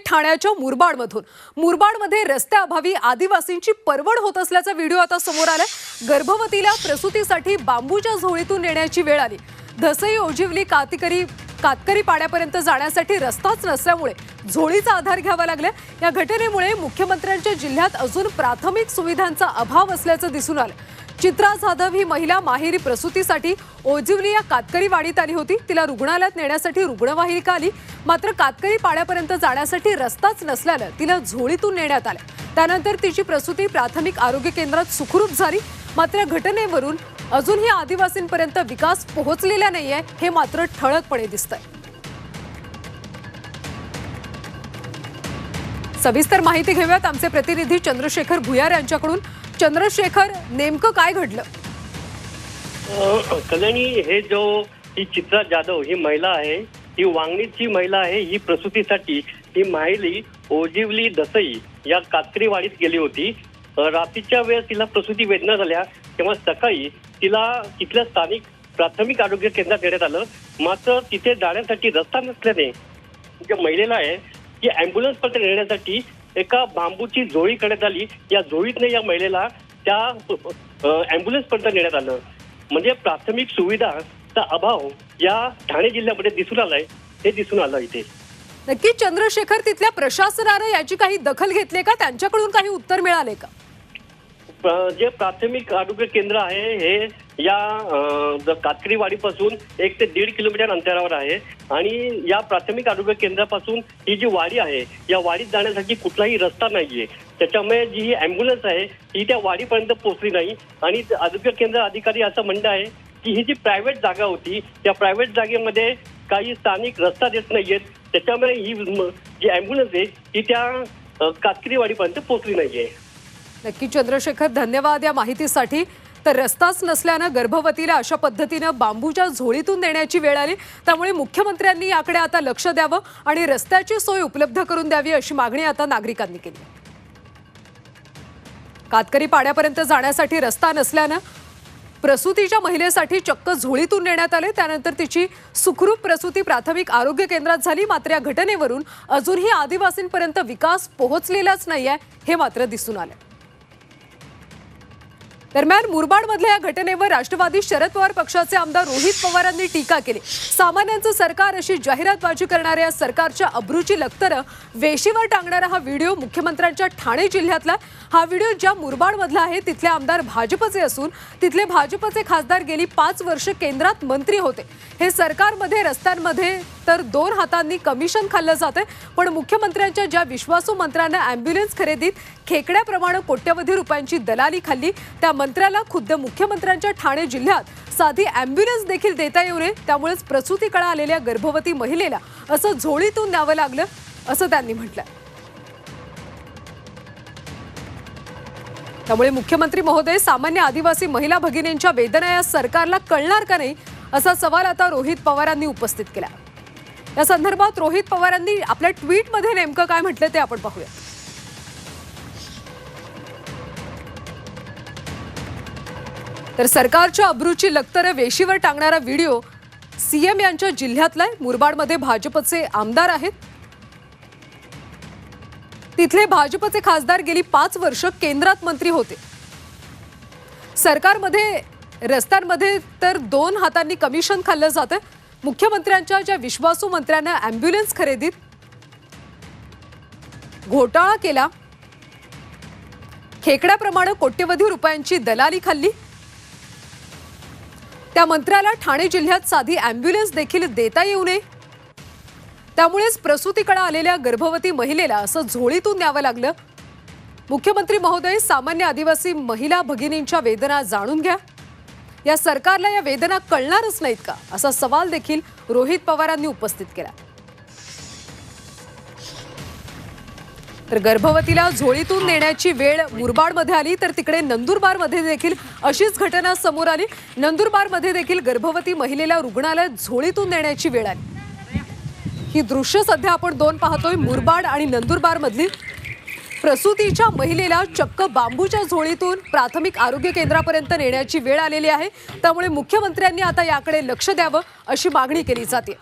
ठाण्याच्या मुरबाडमधून. मुरबाडमध्ये रस्त्याअभावी आदिवासींची परवड होत असल्याचा व्हिडिओ आता समोर आलाय. गर्भवतीला प्रसूतीसाठी बांबूच्या झोळीतून नेण्याची वेळ आली. धसई ओजिवली कातकरी कातकरी पाण्यापर्यंत जाण्यासाठी रस्ताच नसल्यामुळे झोळीचा आधार घ्यावा लागला या घटनेमुळे मुख्यमंत्र्यांच्या जिल्ह्यात अजून प्राथमिक सुविधांचा अभाव असल्याचं दिसून आलं चित्रा जाधव ही महिला माहेरी प्रसूतीसाठी ओजिवली या कातकरी वाडीत आली होती. तिला रुग्णालयात नेण्यासाठी रुग्णवाहिका आली. मात्र कातकरी पाड्यापर्यंत जाण्यासाठी रस्ताच नसल्यानं तिला झोळीतून नेण्यात आलं. त्यानंतर तिची प्रसूती प्राथमिक आरोग्य केंद्रात सुखरूप झाली. मात्र या घटनेवरून अजूनही आदिवासींपर्यंत विकास पोहोचलेला नाहीये हे मात्र ठळकपणे दिसतंय. सविस्तर माहिती घेऊयात. आमचे प्रतिनिधी चंद्रशेखर भुयार यांच्याकडून. चंद्रशेखर नेमकं काय घडलं? कल्याणी हे जो ही चित्रा जाधव ही महिला आहे ही वांगणीची महिला आहे ही प्रसूतीसाठी ही माहिली ओजिवली दसई या कात्रीवाडीत गेली होती. रात्रीच्या वेळेस तिला प्रसूती वेदना झाल्या. तेव्हा सकाळी तिला तिथल्या स्थानिक प्राथमिक आरोग्य केंद्रात देण्यात आलं. मात्र तिथे जाण्यासाठी रस्ता नसल्याने ज्या महिलेला आहे की अँब्युलन्स पर्यंत नेण्यासाठी एका बांबूची जोळी करण्यात आली. या झोळीतने या महिलेला त्या अँब्युलन्स पर्यंत नेण्यात आलं. म्हणजे प्राथमिक सुविधाचा अभाव या ठाणे जिल्ह्यामध्ये दिसून आलाय. हे दिसून आलं इथे. नक्की चंद्रशेखर तिथल्या प्रशासनानं याची काही दखल घेतली का? त्यांच्याकडून काही उत्तर मिळाले का? जे प्राथमिक आरोग्य केंद्र आहे हे या कातकरीवाडीपासून एक ते दीड किलोमीटर अंतरावर आहे. आणि या प्राथमिक आरोग्य केंद्रापासून ही जी वाडी आहे या वाडीत जाण्यासाठी कुठलाही रस्ता नाहीये. त्याच्यामुळे जी ही अँब्युलन्स आहे ही त्या वाडीपर्यंत पोहोचली नाही. आणि आरोग्य केंद्र अधिकारी असं म्हणणं आहे की ही जी प्रायव्हेट जागा होती त्या प्रायव्हेट जागेमध्ये काही स्थानिक रस्ता देत नाहीयेत. त्याच्यामुळे ही जी अँब्युलन्स आहे ही त्या कातकरीवाडीपर्यंत पोहोचली नाहीये. नक्की चंद्रशेखर धन्यवाद या माहितीसाठी. तर रस्ताच नसल्यानं गर्भवतीला अशा पद्धतीनं बांबूच्या झोळीतून देण्याची वेळ आली. त्यामुळे मुख्यमंत्र्यांनी याकडे आता लक्ष द्यावं आणि रस्त्याची सोय उपलब्ध करून द्यावी अशी मागणी आता नागरिकांनी केली. कातकरी पाड्यापर्यंत जाण्यासाठी रस्ता नसल्यानं प्रसूतीच्या महिलेसाठी चक्क झोळीतून नेण्यात आले. त्यानंतर तिची सुखरूप प्रसूती प्राथमिक आरोग्य केंद्रात झाली. मात्र या घटनेवरून अजूनही आदिवासींपर्यंत विकास पोहोचलेलाच नाही आहे हे मात्र दिसून आलं दरम्यान मुरबाडमधल्या या घटनेवर राष्ट्रवादी शरद पवार पक्षाचे आमदार रोहित पवारांनी टीका केली. सामान्यांचं सरकार अशी जाहिरातबाजी करणाऱ्या सरकारच्या अब्रूची लखतरं वेशीवर टांगणारा हा व्हिडिओ मुख्यमंत्र्यांच्या ठाणे जिल्ह्यातला हा व्हिडिओ ज्या मुरबाडमधला आहे तिथले आमदार भाजपचे असून तिथले भाजपचे खासदार गेली पाच वर्ष केंद्रात मंत्री होते. हे सरकारमध्ये रस्त्यांमध्ये तर दोन हातांनी कमिशन खाल्लं जाते पण मुख्यमंत्र्यांच्या ज्या विश्वासू मंत्र्यांना अँब्युलन्स खरेदीत खेकड्याप्रमाणे कोट्यवधी रुपयांची दलाली खाल्ली त्या मंत्र्याला खुद्द मुख्यमंत्र्यांच्या ठाणे जिल्ह्यात साधी अँब्युलन्स देखील देता येऊ नये त्यामुळेच प्रसूतीकडा आलेल्या गर्भवती महिलेला असं झोळीतून न्यावं लागलं असं त्यांनी म्हटलं त्यामुळे मुख्यमंत्री महोदय सामान्य आदिवासी महिला भगिनींच्या वेदना या सरकारला कळणार का नाही असा सवाल आता रोहित पवारांनी उपस्थित केला. या संदर्भात रोहित पवारांनी आपल्या ट्विटमध्ये नेमकं काय म्हटलं ते आपण पाहूया तर सरकारच्या अब्रूची लक्तरं वेशीवर टांगणारा व्हिडिओ सीएम यांच्या जिल्ह्यातला आहे मुरबाडमध्ये भाजपचे आमदार आहेत. तिथले भाजपचे खासदार गेली पाच वर्ष केंद्रात मंत्री होते. सरकारमध्ये रस्त्यांमध्ये तर दोन हातांनी कमिशन खाल्लं जातं मुख्यमंत्र्यांच्या ज्या विश्वासू मंत्र्यांना अँब्युलन्स खरेदीत घोटाळा केला. खेकड्याप्रमाणे कोट्यवधी रुपयांची दलाली खाल्ली. त्या मंत्र्याला ठाणे जिल्ह्यात साधी अँब्युलन्स देखील देता येऊ नये. त्यामुळेच प्रसूतीकडे आलेल्या गर्भवती महिलेला असं झोळीतून न्यावं लागलं. मुख्यमंत्री महोदय सामान्य आदिवासी महिला भगिनींच्या वेदना जाणून घ्या. या सरकारला या वेदना कळणारच नाहीत का? असा सवाल देखील रोहित पवारांनी उपस्थित केला. तर गर्भवतीला झोळीतून नेण्याची वेळ मुरबाडमध्ये आली तर तिकडे नंदुरबारमध्ये देखील अशीच घटना समोर आली. नंदुरबारमध्ये देखील गर्भवती महिलेला रुग्णालयात झोळीतून नेण्याची वेळ आली. ही दृश्य सध्या आपण दोन पाहतोय मुरबाड आणि नंदुरबारमधली प्रसूतीच्या महिलेला चक्क बांबूच्या झोळीतून प्राथमिक आरोग्य केंद्रापर्यंत नेण्याची वेळ आलेली आहे. त्यामुळे मुख्यमंत्र्यांनी आता याकडे लक्ष द्यावं अशी मागणी केली जाते.